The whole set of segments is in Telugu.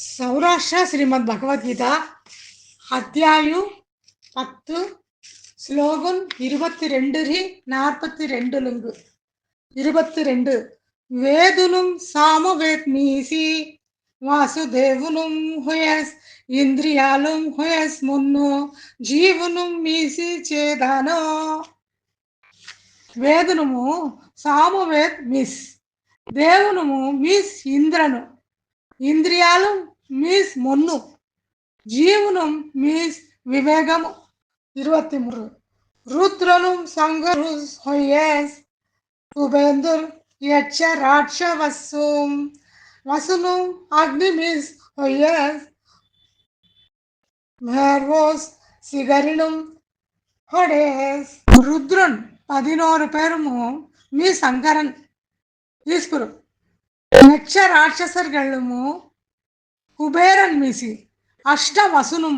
సౌరాష్ట్ర శ్రీమద్ భగవద్గీత అధ్యాయు పత్తు ஸ்லோகன் இருபத்தி రెండు ரி நாற்பத்தி ரெண்டு రెండు. இருபத்தி ரெண்டு வேதுனும் சாமவேத்மீசி వాసుదేవును హుయస్ ఇంద్రియాలం హుయస్ మున్ను జీవును మీసి చేదాను. వేదునుము సామవేత్ మిస్ దేవునుము మిస్ ఇంద్రను. ఇంద్రియాలు మీస్ మొన్ను జీవనం మీస్ వివేగము இருபத்தி மூணு ருத்ரனும் சங்கரு ஹொயஸ் உபேந்துர் யட்ச ராட்ச வசும் வசுனும் அக்னி மிஸ் ஹொயஸ் மேர்வோஸ் சிகரினும் ஹொடேஸ் ருத்ரன் பதினோரு பேரும் மீ சங்கரன் ஈஸ்வரு యక్ష రాక్షసర్గళ్ళము కుబేరన్ మీసి అష్ట వసును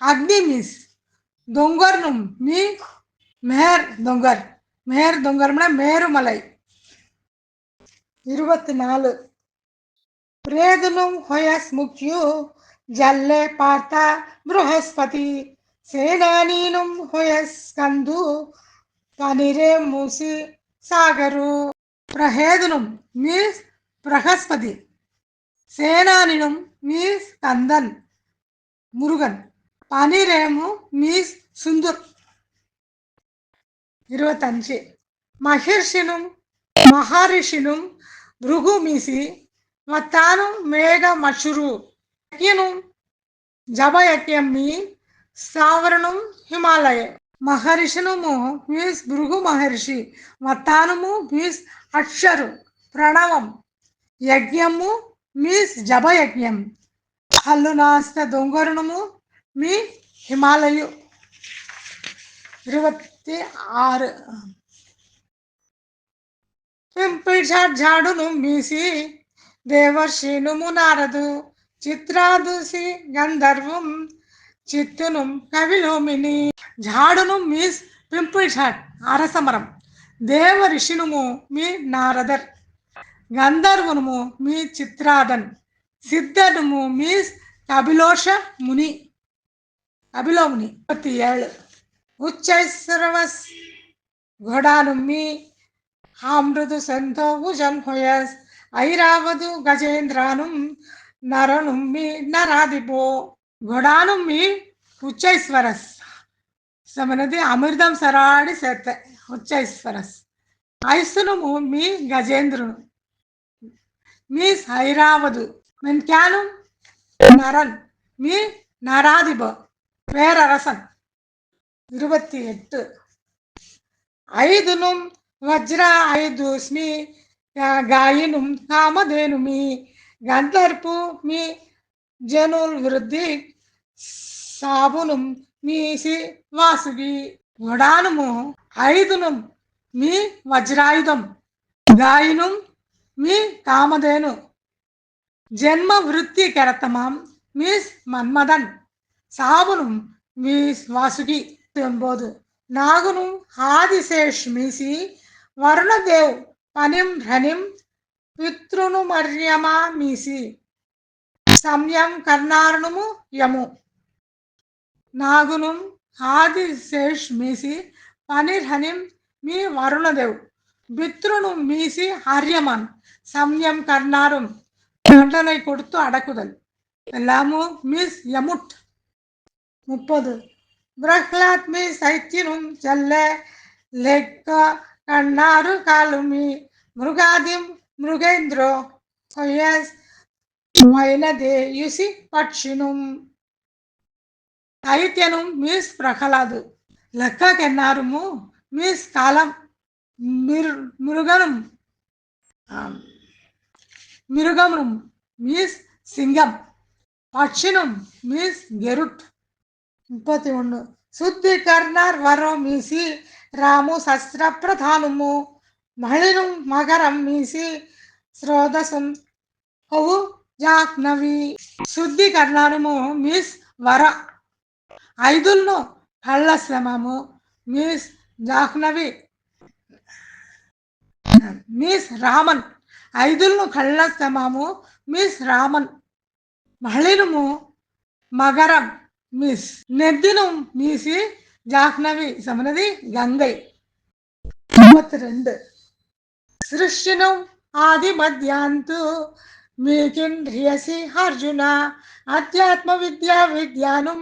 అగ్ని మీస్ దొంగర్ను మీ మెహర్ దొంగర్ మెహర్ దొంగర్మణ మేరుమలై இருபத்தி நாலு ప్రేదులం హొయస్ ముఖ్యు జల్లే పార్త బృహస్పతి సేనానీనం హొయస్ కందు పనిరే మూసి సాగరు ప్రహేదునం means Brihaspati சேனானினும் maize Kandan Murugan பனிரேமு maize Sundar இருபத்தஞ்சு மகிர்ஷினும் மகாரிஷினும் భృగు మీసి మత్తాను మేఘ మషురు యజ్ఞను జపయజ్ఞం మీ స్థావరణం హిమాలయ మహర్షినుము మీస్ భృగు మహర్షి మత్తానుము మీస్ అక్షరు ప్రణవం యజ్ఞము మీస్ జపయజ్ఞం హల్లునాస్త దొంగరుణము మీ హిమాలయు இருபத்தி ஆறு పింపిషాఢ్జాడును మీసి దేవర్షినుము నారదు చిత్రాదుసి గంధర్వం చిత్తును కవిలోమిని ఝాడును మీస్ పింపిషాట్ అరసమరం దేవ ఋషినుము మీ నారదర్ గంధర్వునుము మీ చిత్రాదన్ సిద్ధనుము మీ అభిలోష ముని అభిలోముని ముప్పத்தி ஏழு మీ అమృదు ஆமிருது செந்தோ உஜன் ஹொயஸ் ஐராவது கஜேந்திரானும் నరనుమ్మి నరాదిపో. మీ ఉచ్చైశ్వరస్. సమనది అమృతం సరాడి సెత్త ఉచ్చైశ్వరస్. ఐసును మీ గజేంద్రును. మీ ఐరావదు மென்கானு நரன் மீ நராதிப பேரரசன் இருபத்தி எட்டு ఐదును వజ్ర ఐదుస్మి గాయను కామధేను మీ గంధర్పు మీ జనుల్ వృద్ధి సాబును మీసి వాసుగి గుడానుము ఐదును మీ వజ్రాయుధం గాయను మీ కామధేను జన్మ వృత్తి కెరతమాం మీస్ మన్మదన్ సాబును మీస్ వాసుగి என்பது నాగును ఆదిశేష్ మీసి వరుణదేవ్ పనిం ధనిం పితృను మర్యమా మీసి సంయం కర్ణారుణము యము నాగును ఆదిశేష్ మీసి పనిర్హనిం మీ వరుణదేవ్ பித்ருனு மீசி ஹரியமான் சம்யம் கர்ணாரும் தண்டனை கொடுத்து அடக்குதல் எல்லாமோ மிஸ் யமுட் முப்பது பிரஹ்லாத் మీ సైత్యను చల్లె లెక్క కన్నారు కాలుమి మృగాది మృగేంద్రో సొయస్ మైనదే యుసి పక్షిను సైత్యను మీస్ ప్రహ్లాదు లెక్క కెన్నారుము మీస్ కాలం మిరు మిరు మృగనం మృగం మీస్ సింగం. పక్షిణం మీస్ గెరుట్. ముప్పై ఉండు శుద్ధి కర్ణార్ వరం మీసి రాము శస్త్ర ప్రధానము మహిళను మగరం మీసి శ్రోతసం ఓ జాహ్నవి. శుద్ధి కర్ణము మీస్ వర. ఐదుల్లో పళ్ళ శ్రమము మీస్ జాహ్నవి. మీస్ రామన్ ఐదులను కళ్ళ శ్రమము మీస్ రామన్ மகளினுமு மகரம் மிஸ் நெத்தினும் மீசி ஜாஹ்னவி சமனதி கங்கை முப்பத்தி ரெண்டு సృష్టినం ఆది మధ్యాంతు మీకింద్రియసి అర్జున అధ్యాత్మ విద్యా విద్యానం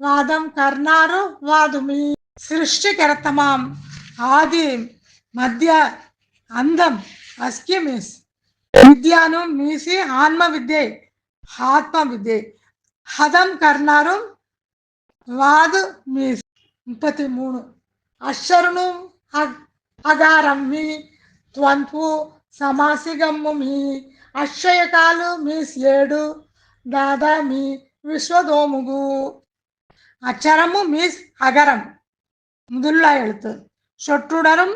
వాదం కర్ణారు వాదుమి సృష్టికర్తమాం ఆది మధ్య అందం అస్కిమిస్. విద్యను మీసి ఆన్మ విద్యే ఆత్మ విద్యే హదం కర్ణారు వాదు మీస్. ముప్పతి మూడు అక్షరును అగారం మీ త్వంపు సమాసిగమ్ము మీ అక్షయకాలు మీస్ ఏడు దాదా మీ విశ్వదోముగు. అక్షరము మీస్ అగరం ముదుల్లా ఎడుతు சொற்றுடரும்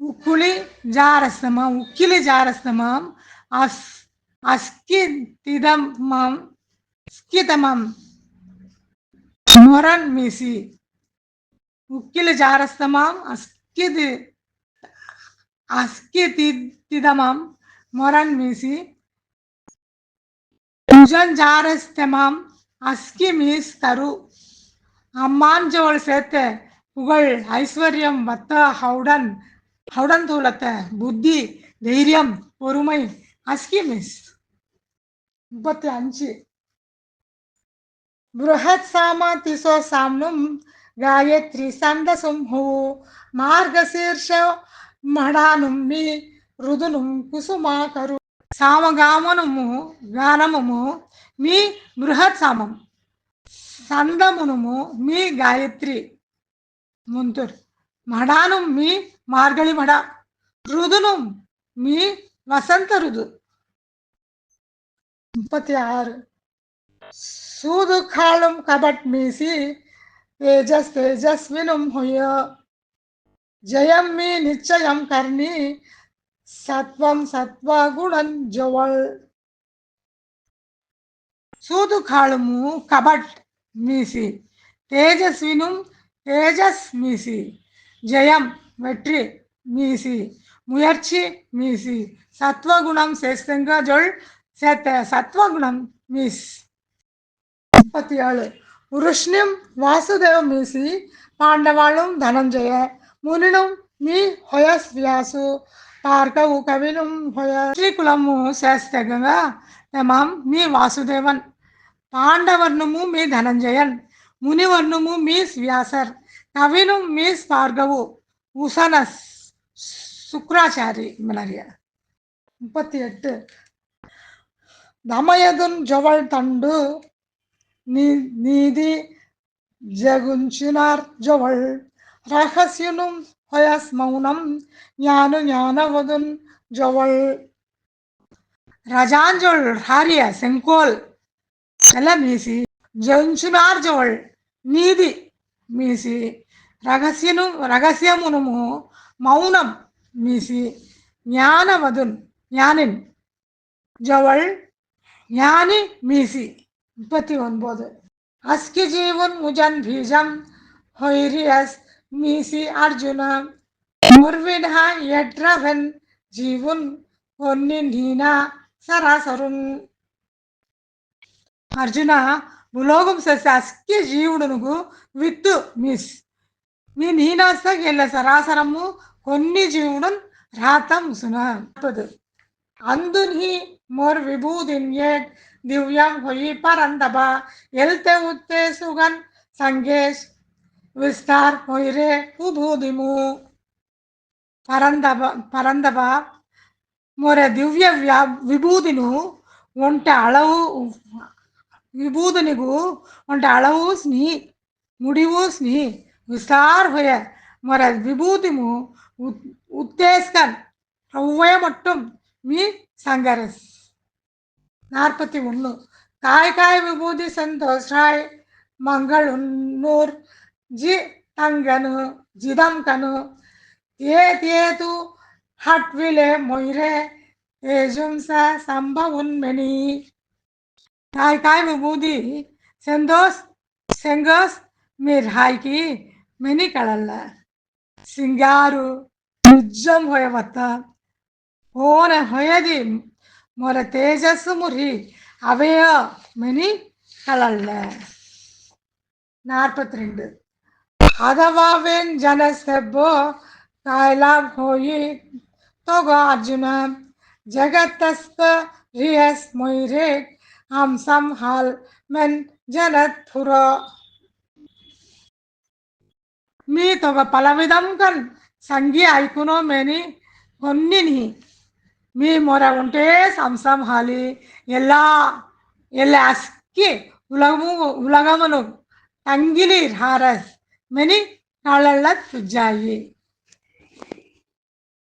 உக்குளிஜாரசமம் உக்கிலிஜாரசமம் அஸ் அஸ்கிதிதமம் ஸ்கிதமம் முரண்மிசி உக்கிலிஜாரசமம் அஸ்கிது அஸ்கிதிதமம் முரண்மிசி புஜஞ்சாரஸ்தமம் அஸ்கிமீஸ் தரு அம்மாஞ்சோல் சேர்த்து புகழ் ஐஸ்வர்யம் வத்த ஹவுடன் ஹவுடன் தூளத்த புத்தி தைரியம் பொறுமை அஸ்கி மிஸ் முப்பத்தி அஞ்சு బృహత్ సామాతిసో సామ్నం గాయత్రి సందసింహు మార్గశీర్ష మడానుమ్మి రుదునుం కుసుమాకరు సామగామనము గానముము మీ బృహత్ సామం సందమునుము మీ గాయత్రి ముంతుర్ మడాను మీ మార్గళి మడ రుదును మీ వసంత రుదు ముప్పத்தி ஆறு சூது காலும் கபட் மீசி தேஜஸ் தேஜஸ்வினும் ஹுய ஜெயம் மீ நிச்சயம் கர்ணி சத்வம் சத்வகுணன் ஜுவல் సూదు కాళము కబట్ మీసి తేజస్విను తేజస్ మీసి జయం வெற்றி மீசி முயற்சி மீசி சத்வகுணம் சேஸ்தங்க ஜொல் சேத்த சத்வகுணம் மீஸ் முப்பத்தி ஏழு వృష్ణిం వాసుదేవ మీసి పాండవాళం ధనంజయ మునినం మీ హొయస్ వ్యాసు పార్కవు కవినం హొయ శ్రీకులము శాస్త్రగంగా తమాం మీ వాసుదేవన్ పాండవర్ణము మీ ధనంజయన్ మునివర్ణము మీస్ వ్యాసర్ அவினும் மீஸ் பார்கவு உசனஸ் சுக்ராச்சாரி நிறைய முப்பத்தி எட்டு தமயதுன் ஜவள் தண்டு நீதி ஜகுஞ்சினார் ஜவள் ரகசியனும் ஹொயஸ் மௌனம் ஞானு ஞானவதுன் ஜவள் ரஜாஞ்சொல் ஹாரிய செங்கோல் எல்லாம் மீசி ஜென்சுனார் ஜவள் நீதி மீசி రహస్యను రహస్యమునుము మౌనం మీసి జ్ఞానవదున్ ஞானின் ஜவள் ஞானி மீசி முப்பத்தி ஒன்பது அஸ்கி ஜீவன் முஜன் பீஜம் ஹொய்ரியஸ் மீசி அர்ஜுன முர்வின்ஹா எட்ரவன் ஜீவன் பொன்னி நீனா సరాసరున్ అర్జున భూలోకం సస్య అస్క్య జీవుడునుకు విత్తు మిస్ మీ నీనాస్త గెల్ల సరాసరము కొన్ని జీవుడన్ రాతం సున పదు అందుని మోర్ విభూదిన్ ఏట్ దివ్యం హొయి పరందబ ఎల్తే ఉత్తే సుగన్ సంగేష్ விஸ்தார் பொயிரே உபூதிமு. பரந்தப பரந்தப. ஒரு திவ்ய வியா விபூதினு ஒன்ட்ட அளவு விபூதனிகு ஒன்ட்ட அளவு ஸ்னி முடிவு ஸ்னி. விசார் ஹுய முறை விபூதிமு உத்தேஸ்கன் ரவ்வே மட்டும் మీ సంగరస్ நாற்பத்தி ஒன்று தாய்காய் விபூதி சந்தோஷாய் மங்களுன்னூர் ஜி தங்கனு ஜிதம் கனு ஏ தேது ஹட்விலே மொயிரே ஏஜும் ச சம்ப உண்மெனி தாய்காய் விபூதி செந்தோஸ் செங்கோஸ் மிர்ஹாய்க்கு ಮೆನಿಗಳಲ್ಲ ಸಿಂಗಾರು ನಿಜಂ ಹೊಯವತ್ತ ಓನ ಹೊಯದಿ ಮೊರ ತೇಜಸ್ಸು ಮುರಿ ಅವೆಯ ಮೆನಿ களல்ல நாற்பத்தி ரெண்டு அதவாவேன் ஜன செப்போ காயலாம் ஹோயி தொகோ அர்ஜுன ஜகத்தஸ்ப ரியஸ் மொயிரே அம்சம் ஹால் மென் ஜனத் புரோ మీ తొగ పలవిధం కన్ సంగి ఐకునోమేని కొన్నిని మీ మొర ఉంటే సంసంహాలి ఎలా? ఎలా ఉలగము ఉలగమును. తంగిలి హారస్. మెని കളള്ള చుజ్జాయి